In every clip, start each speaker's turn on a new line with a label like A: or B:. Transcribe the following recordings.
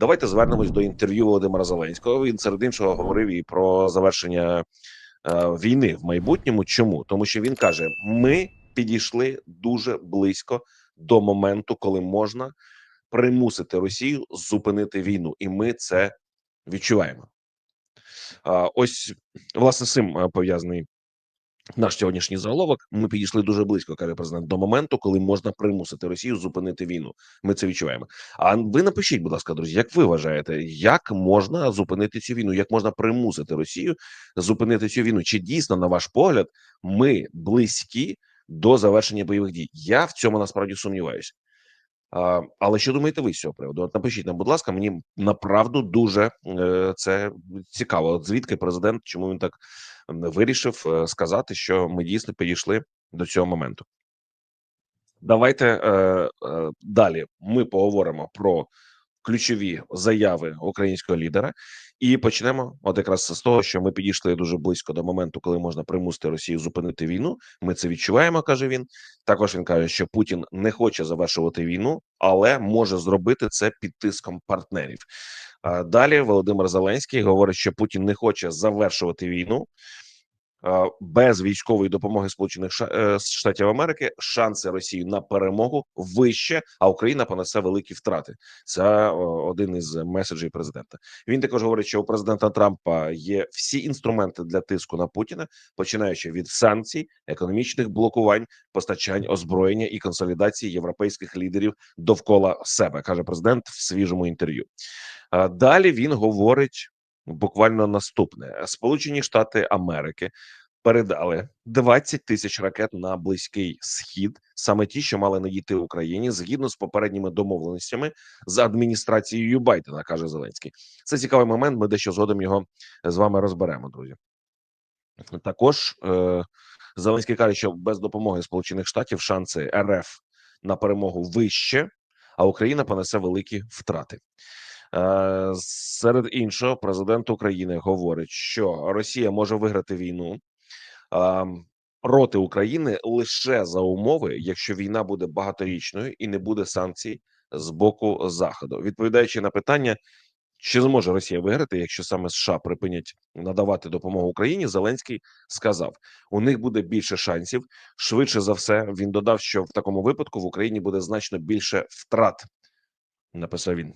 A: Давайте звернемось до інтерв'ю Володимира Зеленського. Він серед іншого говорив і про завершення е, війни в майбутньому. Чому? Тому що він каже: ми підійшли дуже близько до моменту, коли можна примусити Росію зупинити війну, і ми це відчуваємо. А, ось власне з цим е, пов'язаний наш сьогоднішній заголовок. Ми підійшли дуже близько, каже президент, до моменту, коли можна примусити Росію зупинити війну. Ми це відчуваємо. А ви напишіть, будь ласка, друзі, як ви вважаєте, як можна зупинити цю війну? Як можна примусити Росію зупинити цю війну? Чи дійсно, на ваш погляд, ми близькі до завершення бойових дій? Я в цьому насправді сумніваюся. А, але що думаєте ви з цього приводу? От напишіть нам, будь ласка, мені направду дуже е, це цікаво. От звідки президент, чому він так вирішив е, сказати, що ми дійсно підійшли до цього моменту? Давайте е, е, далі. Ми поговоримо про ключові заяви українського лідера, і почнемо от якраз з того, що ми підійшли дуже близько до моменту, коли можна примусити Росію зупинити війну. Ми це відчуваємо, каже він. Також він каже, що Путін не хоче завершувати війну, але може зробити це під тиском партнерів. А Далі Володимир Зеленський говорить, що Путін не хоче завершувати війну. Е, Без військової допомоги Сполучених е, Штатів Америки шанси Росії на перемогу вище, а Україна понесе великі втрати. Це один із меседжів президента. Він також говорить, що у президента Трампа є всі інструменти для тиску на Путіна, починаючи від санкцій, економічних блокувань, постачань озброєння і консолідації європейських лідерів довкола себе, каже президент в свіжому інтерв'ю. Далі він говорить буквально наступне: Сполучені Штати Америки передали 20 тисяч ракет на близький схід, саме ті, що мали надійти Україні, згідно з попередніми домовленостями з адміністрацією Байдена, каже Зеленський. Це цікавий момент. Ми дещо згодом його з вами розберемо, друзі. Також е, Зеленський каже, що без допомоги Сполучених Штатів шанси РФ на перемогу вище, а Україна понесе великі втрати. Е, серед іншого, президент України говорить, що Росія може виграти війну е, проти України лише за умови, якщо війна буде багаторічною і не буде санкцій з боку Заходу. Відповідаючи на питання, чи зможе Росія виграти, якщо саме США припинять надавати допомогу Україні, Зеленський сказав: у них буде більше шансів. Швидше за все, він додав, що в такому випадку в Україні буде значно більше втрат. Написав він.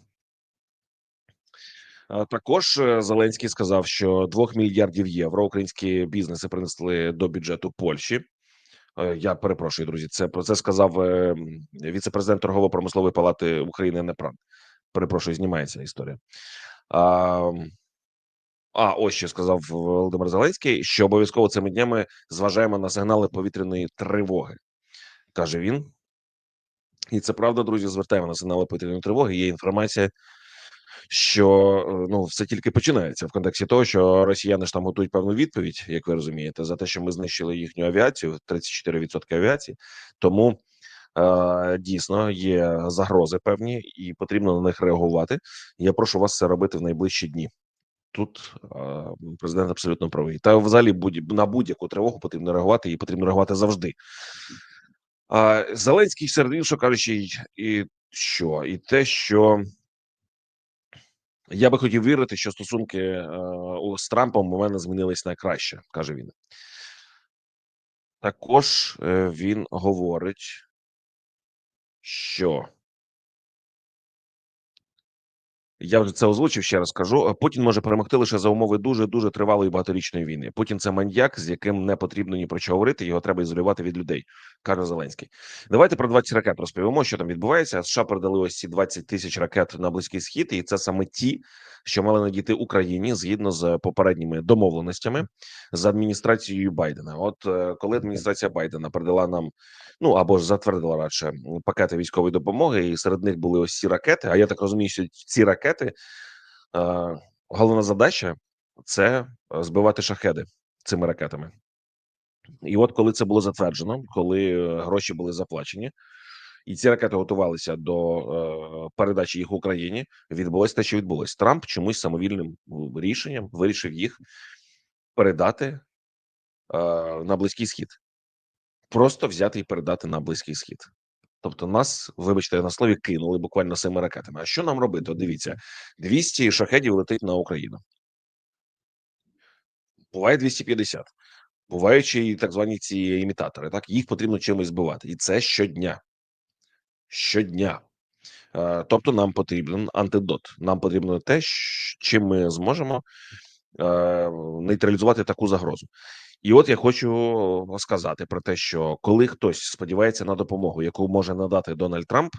A: Також е, Зеленський сказав, що 2 мільярдів євро українські бізнеси принесли до бюджету Польщі. Е, Я перепрошую, друзі. Це про це сказав е, віце-президент торгово-промислової палати України Непран. Перепрошую, знімається історія. А, а ось що сказав Володимир Зеленський, що обов'язково цими днями зважаємо на сигнали повітряної тривоги, каже він. І це правда, друзі. Звертаємо на сигнали повітряної тривоги. Є інформація, що е, ну все тільки починається в контексті того, що росіяни ж там готують певну відповідь, як ви розумієте, за те, що ми знищили їхню авіацію, 34% авіації. Тому е, дійсно є загрози певні, і потрібно на них реагувати. Я прошу вас це робити в найближчі дні. Тут е, президент абсолютно правий. Та взагалі будь на будь-яку тривогу потрібно реагувати, і потрібно реагувати завжди. А Зеленський серед іншого кажучи, і що, і те, що я би хотів вірити, що стосунки е, з Трампом у мене змінились найкраще, каже він. Також е, він говорить, що я вже це озвучив. Ще раз кажу: е, Путін може перемогти лише за умови дуже дуже тривалої багаторічної війни. Путін це маньяк, з яким не потрібно ні про що говорити. Його треба ізолювати від людей, каже Зеленський. Давайте про 20 ракет розповімо, що там відбувається. США передали ось ці 20 тисяч ракет на близький схід, і це саме ті, що мали надійти Україні згідно з попередніми домовленостями з адміністрацією Байдена. От е, коли адміністрація Байдена передала нам, ну або ж затвердила радше пакети військової допомоги, і серед них були ось ці ракети. А я так розумію, що ці ракети е, головна задача це е, збивати шахеди цими ракетами. І от коли це було затверджено, коли е, гроші були заплачені, і ці ракети готувалися до е, передачі їх Україні, відбулося те, що відбулось. Трамп чомусь самовільним рішенням вирішив їх передати е, на близький схід, просто взяти і передати на близький схід. Тобто нас, вибачте, на слові кинули буквально цими ракетами. А що нам робити? От дивіться, 200 шахедів летить на Україну. Буває 250. Бувають ще і так звані ці імітатори. Так їх потрібно чимось збивати, і це щодня. Щодня. Е, Тобто, нам потрібен антидот. Нам потрібно те, чим ми зможемо е, нейтралізувати таку загрозу. І от я хочу сказати про те, що коли хтось сподівається на допомогу, яку може надати Дональд Трамп,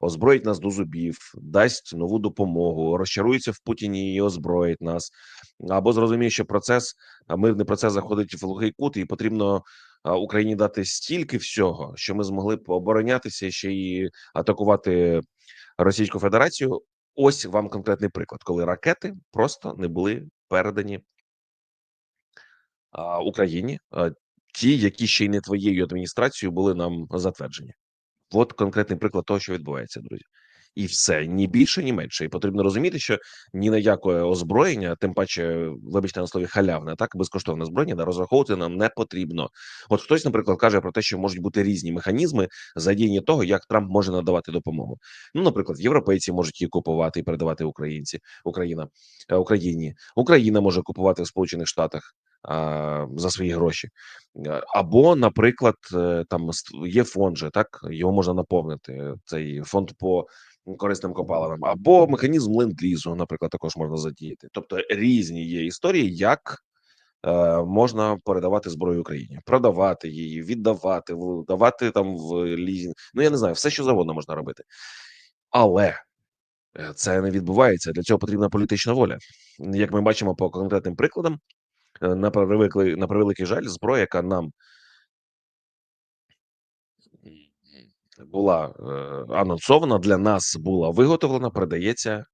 A: озброїть нас до зубів, дасть нову допомогу, розчарується в Путіні і озброїть нас, або зрозуміє, що процес мирний процес заходить в глухий кут, і потрібно Україні дати стільки всього, що ми змогли б оборонятися ще й атакувати Російську Федерацію. Ось вам конкретний приклад, коли ракети просто не були передані Україні, ті, які ще й не твоєю адміністрацією були нам затверджені. От конкретний приклад того, що відбувається, друзі. І все ні більше, ні менше. І потрібно розуміти, що ні на яке озброєння, тим паче, вибачте на слові халявне, так безкоштовне озброєння, да, розраховувати нам не потрібно. От хтось, наприклад, каже про те, що можуть бути різні механізми задіяння того, як Трамп може надавати допомогу. Ну, наприклад, європейці можуть її купувати і передавати українці, Україна е, Україні, Україна може купувати в Сполучених Штатах за свої гроші. Е, Або, наприклад, е, там є фонд же, так його можна наповнити. Цей фонд по корисним копалинам, або механізм ленд-лізу, наприклад, також можна задіяти. Тобто різні є історії, як е, можна передавати зброю Україні, продавати її, віддавати, давати там в лізінг. Ну я не знаю, все що завгодно можна робити, але. е, Це не відбувається. Для цього потрібна політична воля. Як ми бачимо по конкретним прикладам, на превеликий, на превеликий жаль, зброя, яка нам була е, анонсована, для нас була виготовлена, передається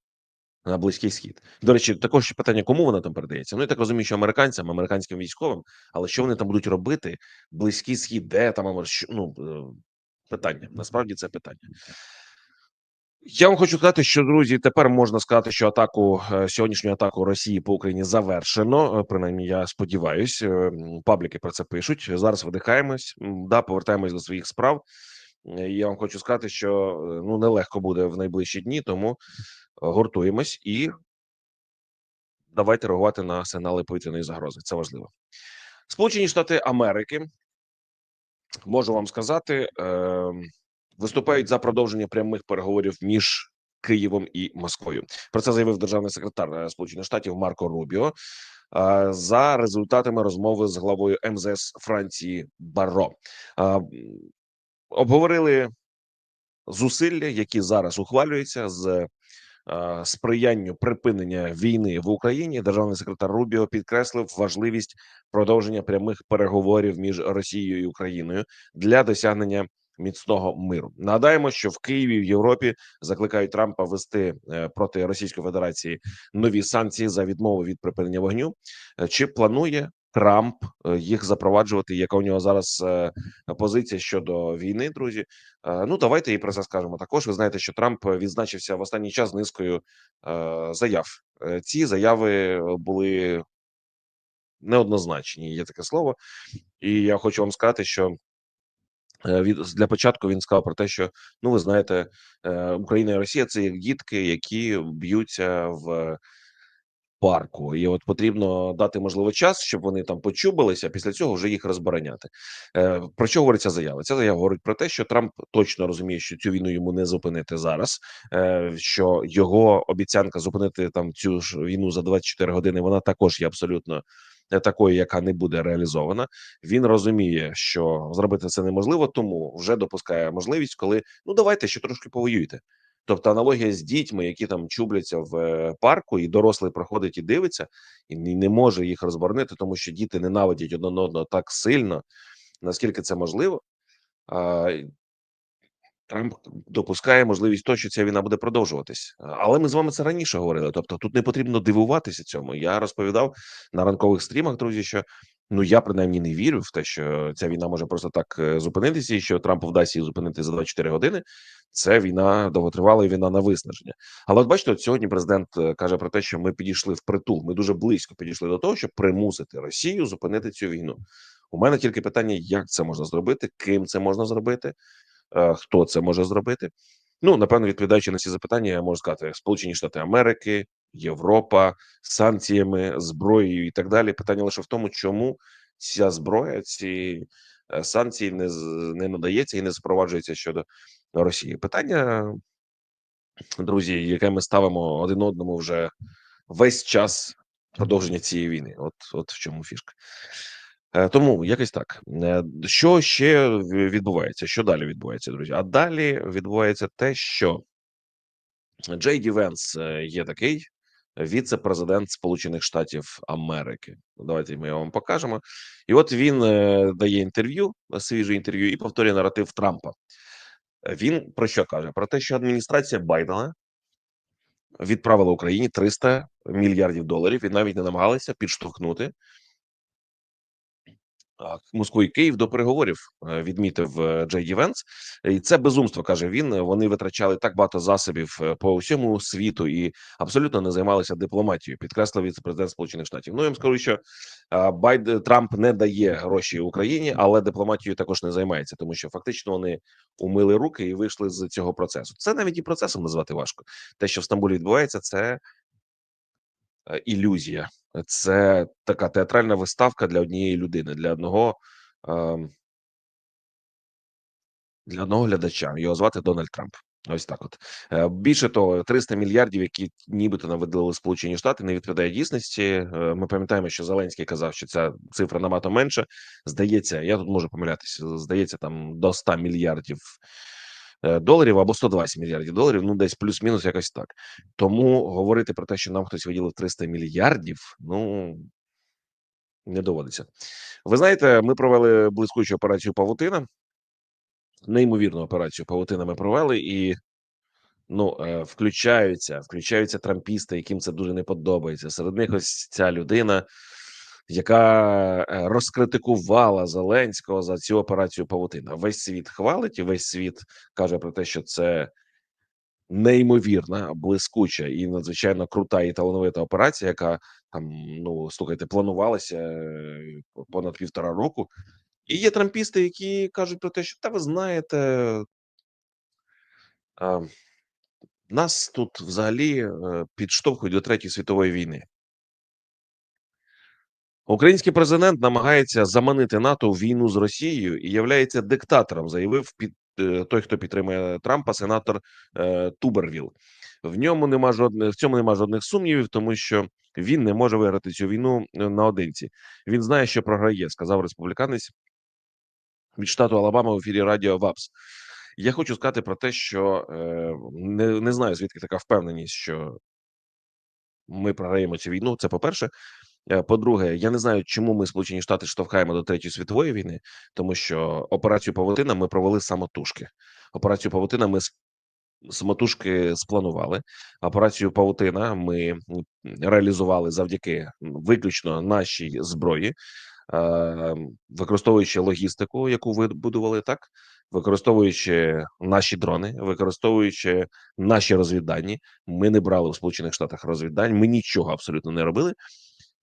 A: на близький схід. До речі, також питання, кому вона там передається. Ну я так розумію, що американцям, американським військовим, але що вони там будуть робити? Близький схід, де там ну е, питання. Насправді це питання. Я вам хочу сказати, що друзі, тепер можна сказати, що атаку е, сьогоднішню атаку Росії по Україні завершено. Е, Принаймні, я сподіваюсь, Е, пабліки про це пишуть. Зараз видихаємось, да, повертаємось до своїх справ. Я вам хочу сказати, що ну нелегко буде в найближчі дні, тому гуртуємось і давайте реагувати на сигнали повітряної загрози. Це важливо. Сполучені Штати Америки можу вам сказати, е, виступають за продовження прямих переговорів між Києвом і Москвою. Про це заявив державний секретар е, Сполучених Штатів Марко Рубіо. е, За результатами розмови з главою МЗС Франції Баро Е, обговорили зусилля, які зараз ухвалюються з сприянню припинення війни в Україні. Державний секретар Рубіо підкреслив важливість продовження прямих переговорів між Росією і Україною для досягнення міцного миру. Нагадаємо, що в Києві в Європі закликають Трампа ввести е, проти Російської Федерації нові санкції за відмову від припинення вогню. Е, Чи планує Трамп е, їх запроваджувати? Яка у нього зараз позиція щодо війни, друзі? Ну, давайте і про це скажемо. Також ви знаєте, що Трамп відзначився в останній час низкою заяв. Ці заяви були неоднозначні. Є таке слово, і я хочу вам сказати, що для початку він сказав про те, що ну ви знаєте, е, Україна і Росія це як дітки, які б'ються в парку, і от потрібно дати можливо час, щоб вони там почубилися. Після цього вже їх розбороняти. Е, Про що говорить ця заява? Ця заява говорить про те, що Трамп точно розуміє, що цю війну йому не зупинити зараз. е, Що його обіцянка зупинити там цю ж війну за 24 години. Вона також є абсолютно е, такою, яка не буде реалізована. Він розуміє, що зробити це неможливо, тому вже допускає можливість, коли ну давайте ще трошки повоюйте. Тобто аналогія з дітьми, які там чубляться в е, парку, і дорослий проходить і дивиться, і не може їх розборонити, тому що діти ненавидять один одного так сильно, наскільки це можливо. Трамп допускає можливість того, що ця війна буде продовжуватись. Але ми з вами це раніше говорили. Тобто, тут не потрібно дивуватися цьому. Я розповідав на ранкових стрімах, друзі, що ну я принаймні не вірю в те, що ця війна може просто так е, зупинитися, і що Трампу вдасться її зупинити за 24 години. Це війна довготривала і війна на виснаження. Але от бачите, от сьогодні президент е, каже про те, що ми підійшли в притул. Ми дуже близько підійшли до того, щоб примусити Росію зупинити цю війну. У мене тільки питання, як це можна зробити, ким це можна зробити. Е, хто це може зробити? Ну напевно, відповідаючи на ці запитання, я можу сказати Сполучені Штати Америки, Європа санкціями, зброєю і так далі. Питання лише в тому, чому ця зброя, ці е, санкції не не надається і не запроваджується щодо Росії. Питання, друзі, яке ми ставимо один одному вже весь час продовження цієї війни. От, от в чому фішка. Е, Тому якось так. Е, Що ще відбувається? Що далі відбувається, друзі? А далі відбувається те, що Джей Ді Венс е, є такий віце-президент Сполучених Штатів Америки. Давайте ми його вам покажемо. І от він дає інтерв'ю, свіже інтерв'ю, і повторює наратив Трампа. Він про що каже? Про те, що адміністрація Байдена відправила Україні 300 мільярдів доларів і навіть не намагалися підштовхнути Москву і Київ до переговорів, е, відмітив е, Джей Ді Венс. І це безумство каже він. Вони витрачали так багато засобів е, по всьому світу і абсолютно не займалися дипломатією. Підкреслив віце-президент Сполучених Штатів. Ну я вам скажу, що Байд Трамп не дає гроші Україні, але дипломатією також не займається, тому що фактично вони умили руки і вийшли з цього процесу. Це навіть і процесом назвати важко. Те, що в Стамбулі відбувається, це ілюзія. Це така театральна виставка для однієї людини, для одного ем, для одного глядача. Його звати Дональд Трамп. Ось так. От Е, більше того, 300 мільярдів, які нібито нам видали Сполучені Штати, не відповідає дійсності. Е, Ми пам'ятаємо, що Зеленський казав, що ця цифра набагато менша. Здається, я тут можу помилятися. Здається, там до 100 мільярдів е, доларів або 120 мільярдів доларів. Ну, десь плюс-мінус, якось так. Тому говорити про те, що нам хтось виділив 300 мільярдів, ну не доводиться. Ви знаєте, ми провели блискучу операцію Павутина. Неймовірну операцію Павутина ми провели, і ну е, включаються, включаються трампісти, яким це дуже не подобається. Серед них ось ця людина, яка е, розкритикувала Зеленського за цю операцію Павутина. Весь світ хвалить, і весь світ каже про те, що це неймовірна, блискуча і надзвичайно крута і талановита операція, яка там, ну слухайте, планувалася е, понад півтора року. І є трампісти, які кажуть про те, що та ви знаєте, а, нас тут взагалі е, підштовхують до Третьої світової війни. Український президент намагається заманити НАТО в війну з Росією і являється диктатором, заявив під е, той, хто підтримує Трампа, сенатор е, Тубервіл. В ньому нема жодних в цьому нема жодних сумнівів, тому що він не може виграти цю війну е, наодинці. Він знає, що програє, сказав республіканець від штату Алабама в ефірі Радіо ВАПС. Я хочу сказати про те, що е, не, не знаю звідки така впевненість, що ми програємо цю війну. Це по-перше. Е, По-друге, я не знаю, чому ми Сполучені Штати штовхаємо до третьої світової війни, тому що операцію Павутина ми провели самотужки. Операцію Павутина ми самотужки спланували. Операцію Павутина ми реалізували завдяки виключно нашій зброї, е, використовуючи логістику, яку вибудували так, використовуючи наші дрони, використовуючи наші розвіддані. Ми не брали в Сполучених Штатах розвіддань. Ми нічого абсолютно не робили.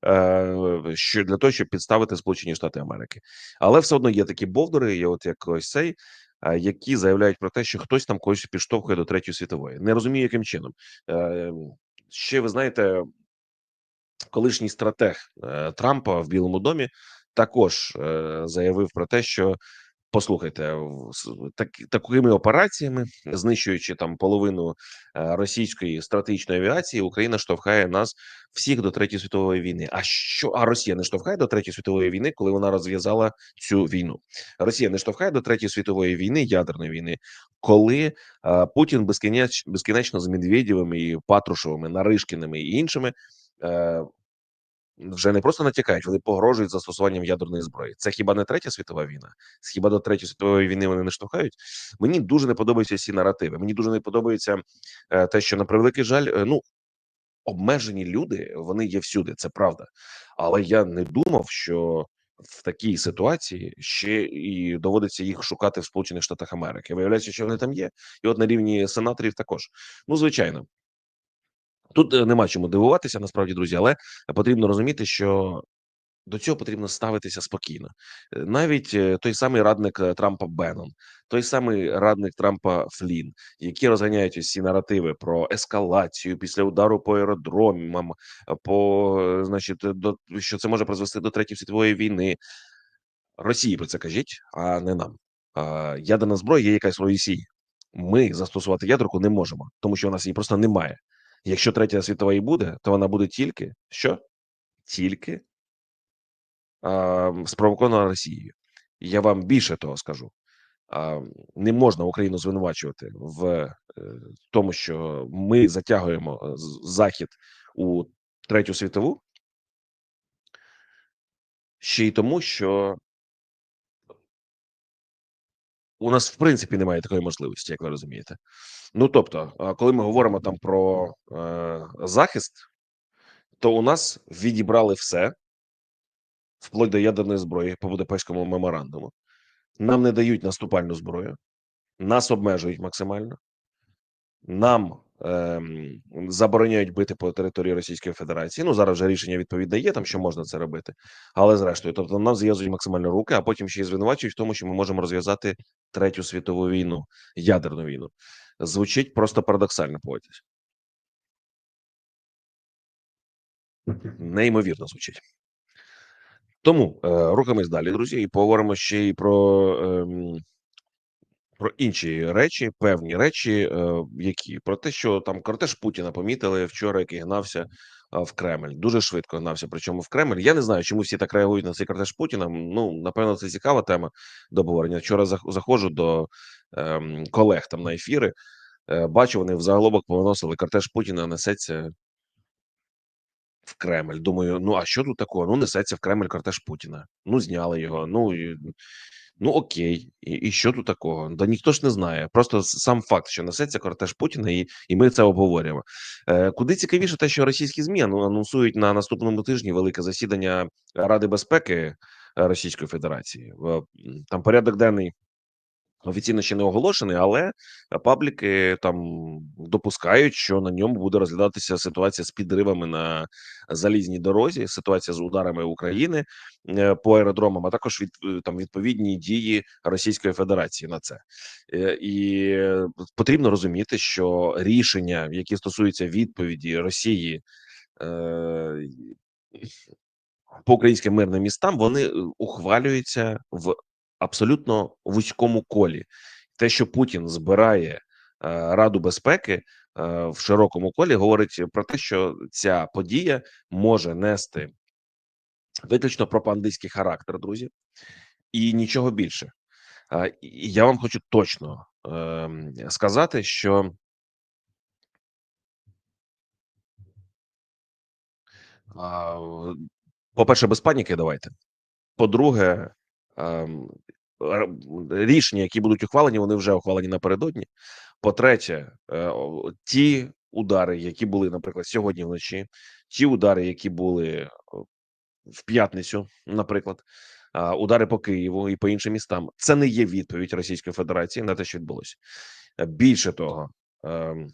A: Е, Що для того, щоб підставити Сполучені Штати Америки, але все одно є такі бовдори, є от як ось цей, е, які заявляють про те, що хтось там когось підштовхує до третьої світової. Не розумію, яким чином. Е, Ще ви знаєте, колишній стратег Трампа в Білому домі також заявив про те, що послухайте, так, такими операціями, знищуючи там половину е, російської стратегічної авіації, Україна штовхає нас всіх до третьої світової війни. А що а Росія не штовхає до третьої світової війни, коли вона розв'язала цю війну? Росія не штовхає до третьої світової війни, ядерної війни, коли е, Путін безкінеч, безкінечно з Медведєвим і Патрушевими, Наришкіними і іншими. Вже не просто натякають, вони погрожують застосуванням ядерної зброї. Це хіба не третя світова війна? Хіба до третьої світової війни вони не штовхають? Мені дуже не подобаються ці наративи. Мені дуже не подобається е, те, що на превеликий жаль, е, ну обмежені люди вони є всюди. Це правда. Але я не думав, що в такій ситуації ще і доводиться їх шукати в Сполучених Штатах Америки. Виявляється, що вони там є, і от на рівні сенаторів також. Ну звичайно. Тут е, нема чому дивуватися, насправді, друзі, але потрібно розуміти, що до цього потрібно ставитися спокійно. Е, Навіть е, той самий радник Трампа Беннон, той самий радник Трампа Флін, які розганяють усі наративи про ескалацію після удару по аеродромам, по значить, до що це може призвести до третьої світової війни. Росії про це кажіть, а не нам. Ядерна зброя є якась Росії. Ми застосувати ядерку не можемо, тому що у нас її просто немає. Якщо третя світова і буде, то вона буде тільки що? Тільки а, спровокована Росією. Я вам більше того скажу. А, не можна Україну звинувачувати в е, тому, що ми затягуємо е, захід у третю світову, ще й тому, що у нас в принципі немає такої можливості, як ви розумієте. Ну тобто, коли ми говоримо там про е, захист, то у нас відібрали все вплоть до ядерної зброї по Будапештському меморандуму. Нам не дають наступальну зброю, нас обмежують максимально, нам забороняють бити по території Російської Федерації. Ну зараз вже рішення відповідне є, там що можна це робити, але зрештою, тобто нам зв'язують максимально руки, а потім ще й звинувачують в тому, що ми можемо розв'язати третю світову війну, ядерну війну. Звучить просто парадоксально, погодьтесь. Неймовірно звучить. Тому е, рухаємось далі, друзі, і поговоримо ще й про, ем, про інші речі, певні речі, е, які про те, що там кортеж Путіна помітили вчора, який гнався в Кремль. Дуже швидко гнався. Причому в Кремль. Я не знаю, чому всі так реагують на цей кортеж Путіна. Ну напевно, це цікава тема до обговорення. Вчора заходжу до ем, колег там на ефіри. Е, бачу, вони в заголовок повиносили кортеж Путіна несеться в Кремль. Думаю, ну а що тут такого? Ну, несеться в Кремль кортеж Путіна. Ну, зняли його. Ну і, ну окей, і, і що тут такого? Да ніхто ж не знає. Просто сам факт, що несеться кортеж Путіна, і, і ми це обговорюємо. Е, куди цікавіше, те, що російські змі анонсують на наступному тижні велике засідання Ради безпеки е, Російської Федерації. В- Там порядок денний. Офіційно ще не оголошений, але пабліки там допускають, що на ньому буде розглядатися ситуація з підривами на залізній дорозі, ситуація з ударами України е, по аеродромам, а також від е, там відповідні дії Російської Федерації на це. Е, І потрібно розуміти, що рішення, які стосуються відповіді Росії по українським мирним містам, вони ухвалюються в абсолютно вузькому колі. Те, що Путін збирає е, Раду безпеки е, в широкому колі, говорить про те, що ця подія може нести виключно пропагандистський характер, друзі, і нічого більше. І я вам хочу точно ем, сказати, що по-перше, без паніки давайте. По-друге, ем, рішення, які будуть ухвалені, вони вже ухвалені напередодні. По-третє, е, ті удари, які були, наприклад, сьогодні вночі, ті удари, які були в п'ятницю, наприклад, удари по Києву і по іншим містам, це не є відповідь Російської Федерації на те, що відбулося. Е, Більше того, ем,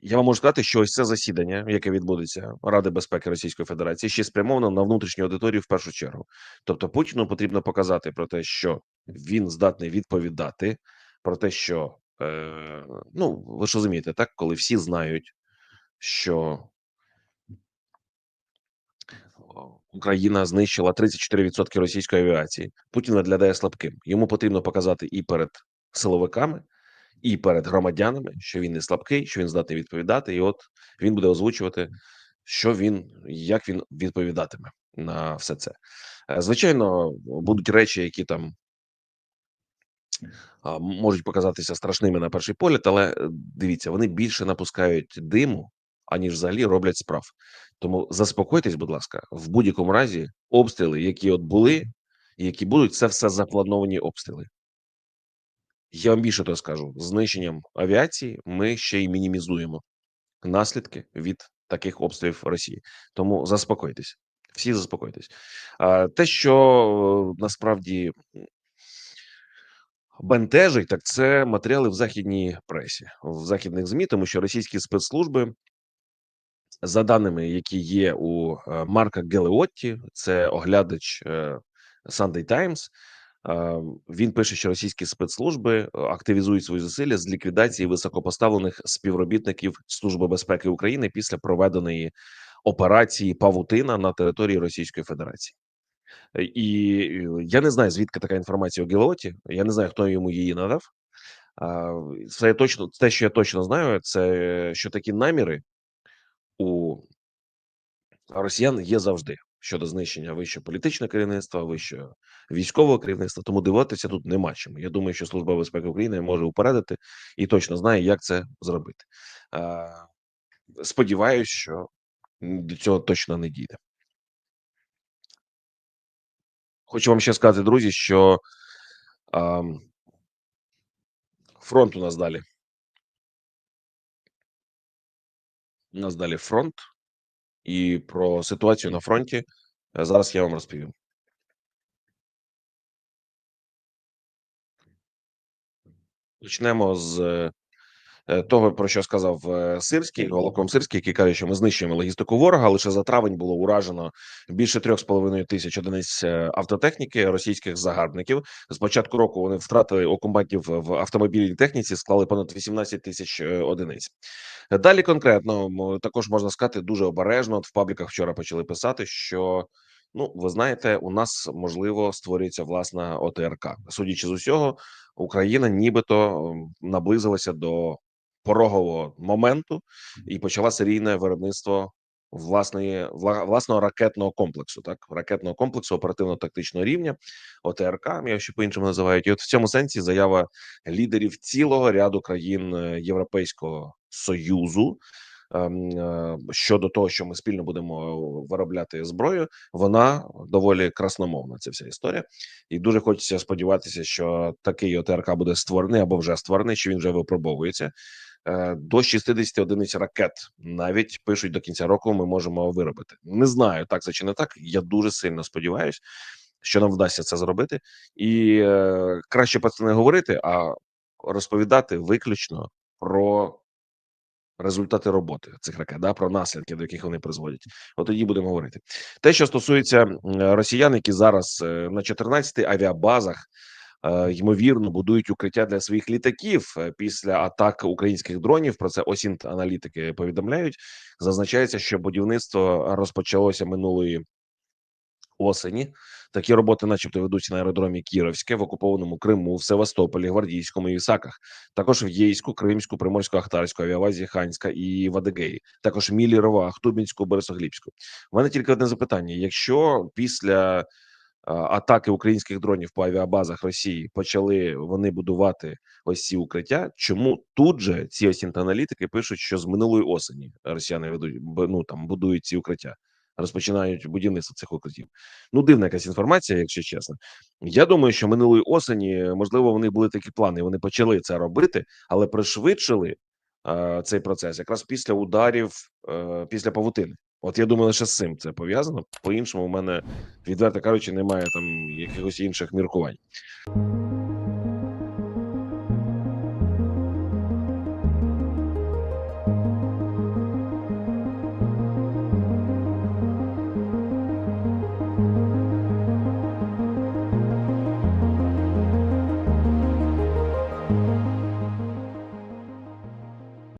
A: я вам можу сказати, що ось це засідання, яке відбудеться Ради безпеки Російської Федерації, ще спрямовано на внутрішню аудиторію в першу чергу. Тобто Путіну потрібно показати про те, що він здатний відповідати, про те, що е, ну ви ж розумієте, так коли всі знають, що Україна знищила 34% російської авіації. Путін виглядає слабким. Йому потрібно показати і перед силовиками, і перед громадянами, що він не слабкий, що він здатний відповідати, і от він буде озвучувати, що він як він відповідатиме на все це. Е, Звичайно, будуть речі, які там можуть показатися страшними на перший погляд, але е, дивіться, вони більше напускають диму, аніж взагалі роблять справ. Тому заспокойтесь, будь ласка, в будь-якому разі обстріли, які от були, і які будуть, це все заплановані обстріли. Я вам більше того скажу: знищенням авіації ми ще й мінімізуємо наслідки від таких обстрілів Росії. Тому заспокойтесь, всі заспокойтесь. А те, що е, насправді бентежить, так це матеріали в західній пресі, в західних змі, тому що російські спецслужби За даними, які є у е, Марка Гелеотті, це оглядач е, Sunday Times, він пише, що російські спецслужби е, активізують свої зусилля з ліквідації високопоставлених співробітників Служби безпеки України після проведеної операції Павутина на території Російської Федерації. Е, І е, я не знаю, звідки така інформація у Гелеоті. Я не знаю, хто йому її надав. Це точно те, що я точно знаю, це що такі наміри у росіян є завжди щодо знищення вищого політичного керівництва, вищого військового керівництва. Тому дивитися тут нема чим. Я думаю, що служба безпеки України може упередити і точно знає, як це зробити. Сподіваюсь, що до цього точно не дійде. Хочу вам ще сказати, друзі, що а, фронт у нас далі. У нас далі фронт, і про ситуацію на фронті е, зараз я вам розповім. Почнемо з того, про що сказав е, Сирський, Голоком Сирський, який каже, що ми знищуємо логістику ворога. Лише за травень було уражено більше трьох з половиною тисяч одиниць е, автотехніки російських загарбників. З початку року вони втратили окупантів в автомобільній техніці, склали понад 18 тисяч е, одиниць. Далі конкретно також можна сказати дуже обережно. От в пабліках вчора почали писати, що ну ви знаєте, у нас можливо створюється власна ОТРК. Судячи з усього, Україна нібито наблизилася до порогового моменту і почала серійне виробництво власної власного ракетного комплексу, так ракетного комплексу оперативно-тактичного рівня, ОТРК, я ще по іншому називають. І от в цьому сенсі заява лідерів цілого ряду країн е, Європейського союзу. ем, е, Щодо того, що ми спільно будемо виробляти зброю, вона доволі красномовна. Ця вся історія, і дуже хочеться сподіватися, що такий ОТРК буде створений або вже створений, що він вже випробовується. Е, До 60 одиниць ракет навіть пишуть до кінця року. Ми можемо виробити. Не знаю, так це чи не так. Я дуже сильно сподіваюся, що нам вдасться це зробити, і е, краще про це не говорити, а розповідати виключно про результати роботи цих ракет, да, про наслідки, до яких вони призводять. От тоді будемо говорити. Те, що стосується росіян, які зараз е, на 14 авіабазах. Е, Ймовірно, будують укриття для своїх літаків е, після атак українських дронів. Про це осінт аналітики повідомляють. Зазначається, що будівництво розпочалося минулої осені. Такі роботи, начебто, ведуться на аеродромі Кіровське в окупованому Криму, в Севастополі, Гвардійському і Вісаках, також в Єйську, Кримську, Приморсько-Ахтарську, Авіавазі, Ханська і в Адигеї, також Мілі, Рова, Хтубінську, Борисоглібську. У мене тільки одне запитання: якщо після атаки українських дронів по авіабазах Росії почали вони будувати ось ці укриття, чому тут же ці ось аналітики пишуть, що з минулої осені росіяни ведуть ну там будують ці укриття? Розпочинають будівництво цих укриттів. Ну, дивна якась інформація, якщо чесно. Я думаю, що минулої осені, можливо, вони були такі плани. Вони почали це робити, але пришвидшили е, цей процес якраз після ударів, е, після павутини. От я думаю, лише з цим це пов'язано. По іншому, в мене відверто кажучи, немає там якихось інших міркувань.